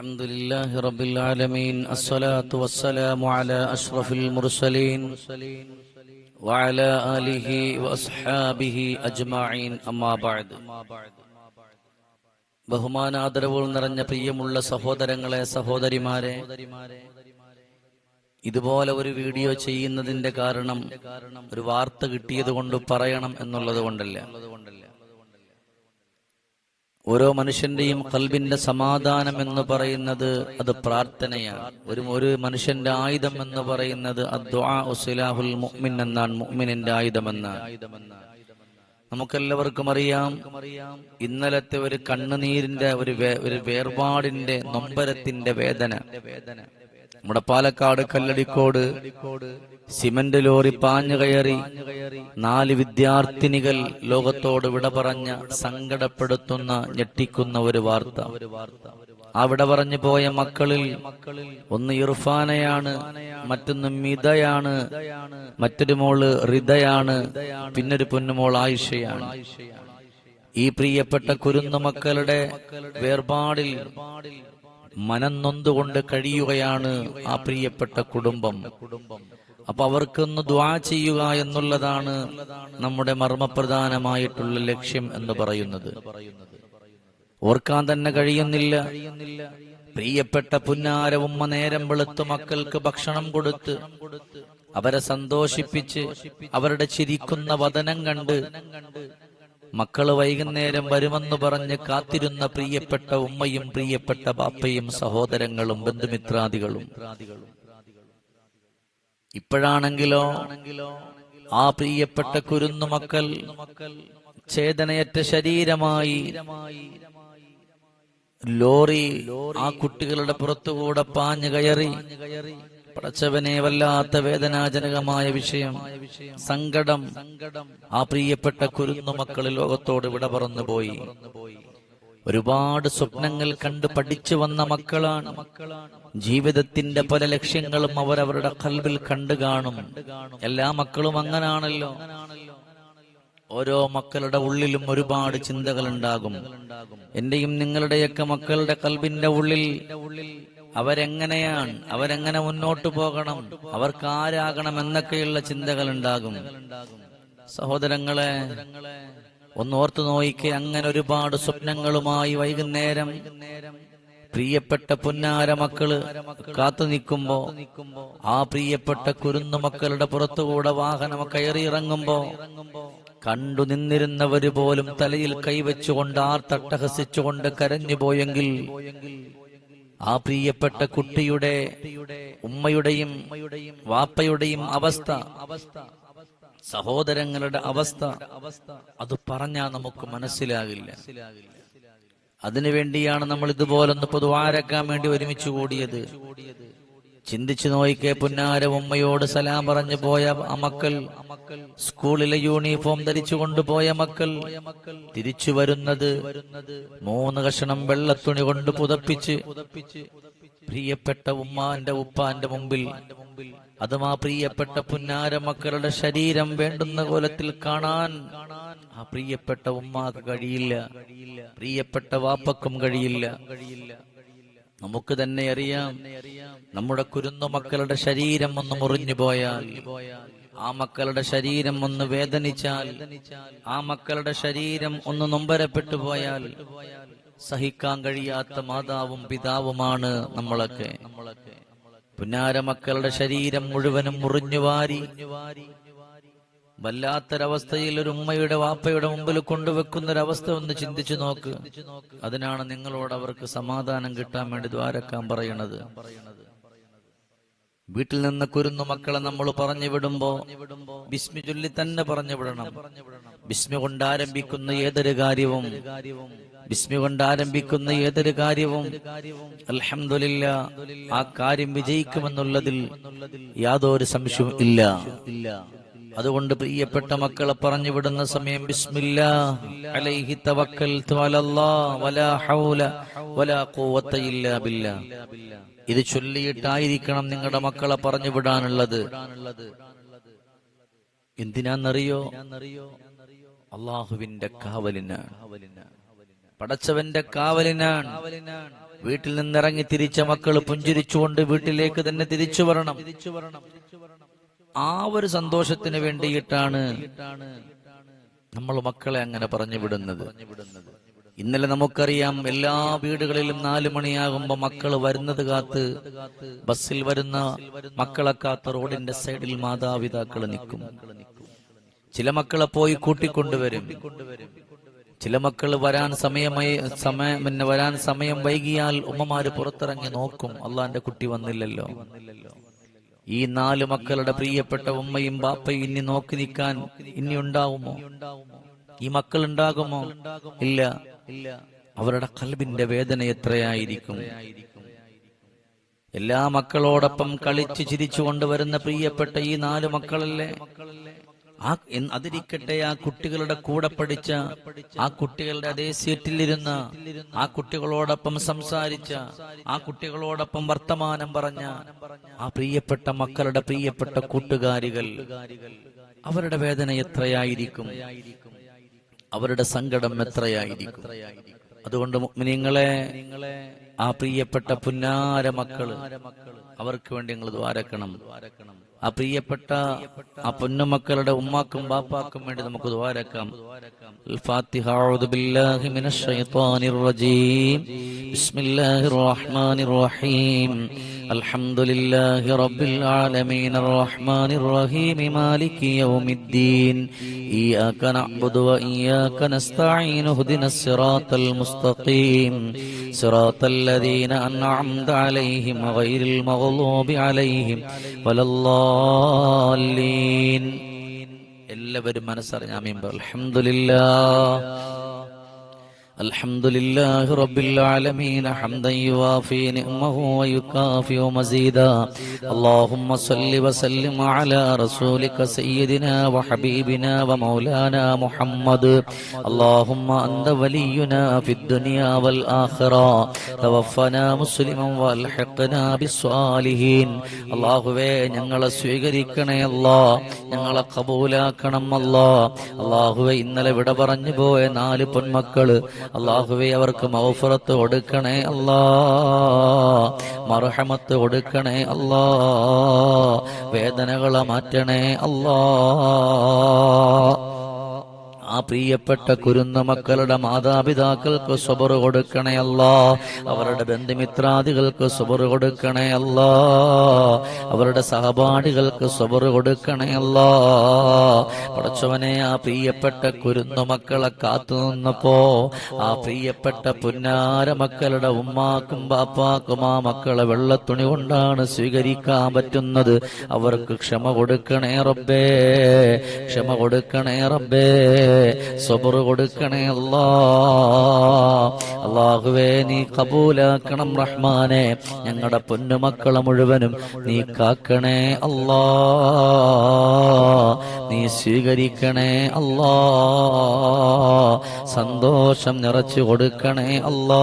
الحمد لله رب العالمين الصلاة والسلام على أشرف المرسلين وعلى آله وأصحابه أجمعين أما بعد ബഹുമാനാദരവുകൾ നിറഞ്ഞ പ്രിയമുള്ള സഹോദരങ്ങളെ സഹോദരിമാരെ ഇതുപോലെ ഒരു വീഡിയോ ചെയ്യുന്നതിന്റെ കാരണം ഒരു വാർത്ത കിട്ടിയത് കൊണ്ട് പറയണം എന്നുള്ളത് കൊണ്ടല്ല ഓരോ മനുഷ്യന്റെയും കൽബിന്റെ സമാധാനം എന്ന് പറയുന്നത് അത് പ്രാർത്ഥനയാണ്. ഒരു ഒരു മനുഷ്യന്റെ ആയുധം എന്ന് പറയുന്നത് അദ്വാ ഉസ്ലാഹുൽ മുഅ്മിൻ എന്നാണ്. മുഅ്മിനിന്റെ ആയുധമെന്നാണ് നമുക്കെല്ലാവർക്കും അറിയാം ഇന്നലത്തെ ഒരു കണ്ണുനീരിന്റെ ഒരു ഒരു വേർപാടിന്റെ നൊമ്പരത്തിന്റെ വേദന. നമ്മുടെ പാലക്കാട് കല്ലടിക്കോട് സിമന്റ് ലോറി പാഞ്ഞു കയറി നാല് വിദ്യാർത്ഥിനികൾ ലോകത്തോട് വിട പറഞ്ഞ സങ്കടപ്പെടുത്തുന്ന ഞെട്ടിക്കുന്ന ഒരു വാർത്ത. ആ വിട പറഞ്ഞു പോയ മക്കളിൽ ഒന്ന് ഇർഫാനയാണ് മറ്റൊന്ന് മിതയാണ് മറ്റൊരു മോൾ റിതയാണ് പിന്നൊരു പൊന്നുമോൾ ആയിഷയാണ്. ഈ പ്രിയപ്പെട്ട കുരുന്നു മക്കളുടെ വേർപാടിൽ മനം നൊന്തുകൊണ്ട് കഴിയുകയാണ് ആ പ്രിയപ്പെട്ട കുടുംബം. അപ്പൊ അവർക്കൊന്ന് ദ്വാ ചെയ്യുക എന്നുള്ളതാണ് നമ്മുടെ മർമ്മപ്രധാനമായിട്ടുള്ള ലക്ഷ്യം എന്ന് പറയുന്നത്. ഓർക്കാൻ തന്നെ കഴിയുന്നില്ല. പ്രിയപ്പെട്ട പുന്നാര ഉമ്മ നേരം വെളുത്ത് മക്കൾക്ക് ഭക്ഷണം കൊടുത്ത് അവരെ സന്തോഷിപ്പിച്ച് അവരുടെ ചിരിക്കുന്ന വതനം കണ്ട് മക്കൾ വൈകുന്നേരം വരുമെന്ന് പറഞ്ഞ് കാത്തിരുന്ന പ്രിയപ്പെട്ട ഉമ്മയും പ്രിയപ്പെട്ട ബാപ്പയും സഹോദരങ്ങളും ബന്ധുമിത്രാദികളും. ഇപ്പോഴാണെങ്കിലോ ആ പ്രിയപ്പെട്ട കുരുന്നു മക്കൾ ചേതനയറ്റ ശരീരമായി ലോറി ആ കുട്ടികളുടെ പുറത്തുകൂടെ പാഞ്ഞു കയറി പടച്ചവനെ വല്ലാത്ത വേദനാജനകമായ വിഷയം. സങ്കടം ആ പ്രിയപ്പെട്ട കുരുന്നു മക്കൾ ലോകത്തോട് വിട പറന്നു പോയി. ഒരുപാട് സ്വപ്നങ്ങൾ കണ്ട് പഠിച്ചു വന്ന മക്കളാണ്. ജീവിതത്തിന്റെ പല ലക്ഷ്യങ്ങളും അവരവരുടെ കൽവിൽ കണ്ടു കാണും. എല്ലാ മക്കളും അങ്ങനാണല്ലോ. ഓരോ മക്കളുടെ ഉള്ളിലും ഒരുപാട് ചിന്തകൾ ഉണ്ടാകും എന്റെയും നിങ്ങളുടെയൊക്കെ മക്കളുടെ കൽബിന്റെ ഉള്ളിൽ അവരെങ്ങനെയാണ്? അവരെങ്ങനെ മുന്നോട്ടു പോകണം? അവർക്ക് ആരാകണം എന്നൊക്കെയുള്ള ചിന്തകൾ ഉണ്ടാകും സഹോദരങ്ങളെ ഒന്നോർത്തു നോയിക്ക് അങ്ങനെ ഒരുപാട് സ്വപ്നങ്ങളുമായി വൈകുന്നേരം പ്രിയപ്പെട്ട പുന്നാര മക്കൾ കാത്തു നിൽക്കുമ്പോ ആ പ്രിയപ്പെട്ട കുരുന്നു മക്കളുടെ പുറത്തുകൂടെ വാഹനം കയറിയിറങ്ങുമ്പോ കണ്ടു നിന്നിരുന്നവര് പോലും തലയിൽ കൈവച്ചുകൊണ്ട് ആർത്തട്ടഹസിച്ചുകൊണ്ട് കരഞ്ഞുപോയെങ്കിൽ ആ പ്രിയപ്പെട്ട കുട്ടിയുടെ ഉമ്മയുടെയും വാപ്പയുടെയും അവസ്ഥ സഹോദരങ്ങളുടെ അവസ്ഥ അത് പറഞ്ഞാൽ നമുക്ക് മനസ്സിലാകില്ല. അതിനുവേണ്ടിയാണ് നമ്മൾ ഇതുപോലൊന്ന് പൊതുവാരക്കാൻ വേണ്ടി ഒരുമിച്ച് കൂടിയത്. ചിന്തിച്ചു നോയിക്കെ പുന്നാര ഉമ്മയോട് സലാം പറഞ്ഞു പോയ അമക്കൾ. മക്കൾ സ്കൂളിലെ യൂണിഫോം ധരിച്ചു കൊണ്ടുപോയ മക്കൾ. തിരിച്ചു വരുന്നത് മൂന്ന് കഷണം വെള്ളത്തുണി കൊണ്ട് പുതപ്പിച്ച്. പ്രിയപ്പെട്ട ഉമ്മാന്റെ ഉപ്പാന്റെ മുമ്പിൽ. അതും ആ പ്രിയപ്പെട്ട പുന്നാര മക്കളുടെ ശരീരം വേണ്ടുന്ന കോലത്തിൽ കാണാൻ ആ പ്രിയപ്പെട്ട ഉമ്മാക്ക് കഴിയില്ല. പ്രിയപ്പെട്ട വാപ്പക്കും കഴിയില്ല. നമുക്ക് തന്നെ അറിയാം. നമ്മുടെ കുരുന്നു മക്കളുടെ ശരീരം ഒന്ന് മുറിഞ്ഞു പോയാൽ ആ മക്കളുടെ ശരീരം ഒന്ന് വേദനിച്ചാൽ ആ മക്കളുടെ ശരീരം ഒന്ന് നൊമ്പരപ്പെട്ടു പോയാൽ സഹിക്കാൻ കഴിയാത്ത മാതാവും പിതാവുമാണ് നമ്മളൊക്കെ. പുന്നാര മക്കളുടെ ശരീരം മുഴുവനും മുറിഞ്ഞു വാരി വല്ലാത്തൊരവസ്ഥയിൽ ഒരു ഉമ്മയുടെ വാപ്പയുടെ മുമ്പിൽ കൊണ്ടുവെക്കുന്ന ഒരവസ്ഥ ഒന്ന് ചിന്തിച്ചു നോക്ക്. അതിനാണ് നിങ്ങളോട് അവർക്ക് സമാധാനം കിട്ടാൻ വേണ്ടി ദ്വാരക്കാൻ പറയണത്. വീട്ടിൽ നിന്ന് കുരുന്നു മക്കളെ നമ്മൾ പറഞ്ഞു വിടുമ്പോ ബിസ്മി ചൊല്ലി തന്നെ പറഞ്ഞു വിടണം. ബിസ്മി കൊണ്ട് ആരംഭിക്കുന്ന ഏതൊരു കാര്യവും ബിസ്മി കൊണ്ട് ആരംഭിക്കുന്ന ഏതൊരു കാര്യവും അലഹമില്ല ആ കാര്യം വിജയിക്കുമെന്നുള്ളതിൽ യാതൊരു സംശയവും ഇല്ല. അതുകൊണ്ട് പ്രിയപ്പെട്ട മക്കളെ പറഞ്ഞു വിടുന്ന സമയം ബിസ്മില്ലാ. അലൈഹി വലാ ഹൗല വലാ ഇല്ലാ ബില്ലാ. ഇത് ചൊല്ലിയിട്ടായിരിക്കണം നിങ്ങളുടെ മക്കളെ പറഞ്ഞു വിടാനുള്ളത്. എന്തിനാന്നറിയോ? അള്ളാഹുവിന്റെ കാവലിനാണ്. പടച്ചവന്റെ കാവലിനാണ്. വീട്ടിൽ നിന്നിറങ്ങി തിരിച്ച മക്കൾ പുഞ്ചിരിച്ചുകൊണ്ട് വീട്ടിലേക്ക് തന്നെ തിരിച്ചു വരണം. ആ ഒരു സന്തോഷത്തിന് വേണ്ടിയിട്ടാണ് നമ്മൾ മക്കളെ അങ്ങനെ പറഞ്ഞു വിടുന്നത്. ഇന്നലെ നമുക്കറിയാം എല്ലാ വീടുകളിലും നാലു മണിയാകുമ്പോ മക്കൾ വരുന്നത് കാത്ത് ബസ്സിൽ വരുന്ന മക്കളെ കാത്ത് റോഡിന്റെ സൈഡിൽ മാതാപിതാക്കൾ നിൽക്കും. ചില മക്കളെ പോയി കൂട്ടിക്കൊണ്ടുവരും. ചില മക്കൾ വരാൻ സമയമായി സമയം പിന്നെ വരാൻ സമയം വൈകിയാൽ ഉമ്മമാര് പുറത്തിറങ്ങി നോക്കും. അള്ളാന്റെ കുട്ടി വന്നില്ലല്ലോ. ഈ നാല് മക്കളുടെ പ്രിയപ്പെട്ട ഉമ്മയും ബാപ്പയും ഇനി നോക്കി നിൽക്കാൻ ഇനി ഉണ്ടാവുമോ? ഈ മക്കൾ ഉണ്ടാകുമോ? ഇല്ല. അവരുടെ കൽബിന്റെ വേദന എത്രയായിരിക്കും? എല്ലാ മക്കളോടൊപ്പം കളിച്ച് ചിരിച്ചു കൊണ്ടുവരുന്ന പ്രിയപ്പെട്ട ഈ നാല് മക്കളല്ലേ? ആ അതിരിക്കട്ടെ ആ കുട്ടികളുടെ കൂടെ പഠിച്ച ആ കുട്ടികളുടെ അതേ സീറ്റിലിരുന്ന ആ കുട്ടികളോടൊപ്പം സംസാരിച്ച ആ കുട്ടികളോടൊപ്പം വർത്തമാനം പറഞ്ഞ ആ പ്രിയപ്പെട്ട മക്കളുടെ പ്രിയപ്പെട്ട കൂട്ടുകാരികൾ അവരുടെ വേദന എത്രയായിരിക്കും? അവരുടെ സങ്കടം എത്രയായിരിക്കും? അതുകൊണ്ട് നിങ്ങളെ ആ പ്രിയപ്പെട്ട പുന്നാര മക്കൾ അവർക്ക് വേണ്ടി നിങ്ങൾ ദ്വാരക്കണം ദ്വാരക്കണം. ആ പ്രിയപ്പെട്ട ആ പൊന്നുമക്കളുടെ ഉമ്മാക്കും ബാപ്പാക്കും വേണ്ടി നമുക്ക് ദ്വാരക്കാം الفاتحة أعوذ بالله من الشيطان الرجيم بسم الله الرحمن الرحيم الحمد لله رب العالمين الرحمن الرحيم مالك يوم الدين إياك نعبد وإياك نستعين اهدنا الصراط المستقيم صراط الذين أنعمت عليهم غير المغضوب عليهم ولا الضالين എല്ലാവരും മനസ്സറിഞ്ഞാമീൻ അൽഹംദുലില്ലാ الحمد لله رب العالمين حمدا يوافي نعمه ويكافئ مزيدا اللهم صل وسلم على رسولك سيدنا وحبيبنا ومولانا محمد اللهم أنت ولينا في الدنيا والآخرة توفنا مسلما والحقنا بالصالحين അള്ളാഹുവേ ഞങ്ങളെ സ്വീകരിക്കണേ അല്ലാ ഞങ്ങളെ കബൂലാക്കണം അല്ലാ അള്ളാഹുവെ ഇന്നലെ വിട പറഞ്ഞു പോയ നാല് പൊന്മക്കള് അള്ളാഹുവെ അവർക്ക് മൗഫറത്ത് കൊടുക്കണേ അല്ലാ. മർഹമത്ത് കൊടുക്കണേ അല്ലാ. വേദനകളെ മാറ്റണേ അല്ലാ. ആ പ്രിയപ്പെട്ട കുരുന്ന മക്കളുടെ മാതാപിതാക്കൾക്ക് സ്വബറ് കൊടുക്കണേ അവരുടെ ബന്ധുമിത്രാദികൾക്ക് സ്വബറ് കൊടുക്കണേ അവരുടെ സഹപാഠികൾക്ക് സ്വബറ് കൊടുക്കണേ പടച്ചവനെ ആ പ്രിയപ്പെട്ട കുരുന്ന മക്കളെ കാത്തു നിന്നപ്പോ ആ പ്രിയപ്പെട്ട പുന്നാര മക്കളുടെ ഉമ്മാക്കും ബാപ്പാക്കും ആ മക്കളെ വെള്ളത്തുണി കൊണ്ടാണ് സ്വീകരിക്കാൻ പറ്റുന്നത്. അവർക്ക് ക്ഷമ കൊടുക്കണേ റബ്ബേ. ക്ഷമ കൊടുക്കണേ റബ്ബേ. സബറ് കൊടുക്കണേ അല്ലാ. അള്ളാഹുവേ നീ കബൂലാക്കണം റഹ്മാനെ. ഞങ്ങളുടെ പൊന്നുമക്കളെ മുഴുവനും നീ കാക്കണേ അല്ലാ. നീ സ്വീകരിക്കണേ അല്ലാ. സന്തോഷം നിറച്ചു കൊടുക്കണേ അല്ലാ.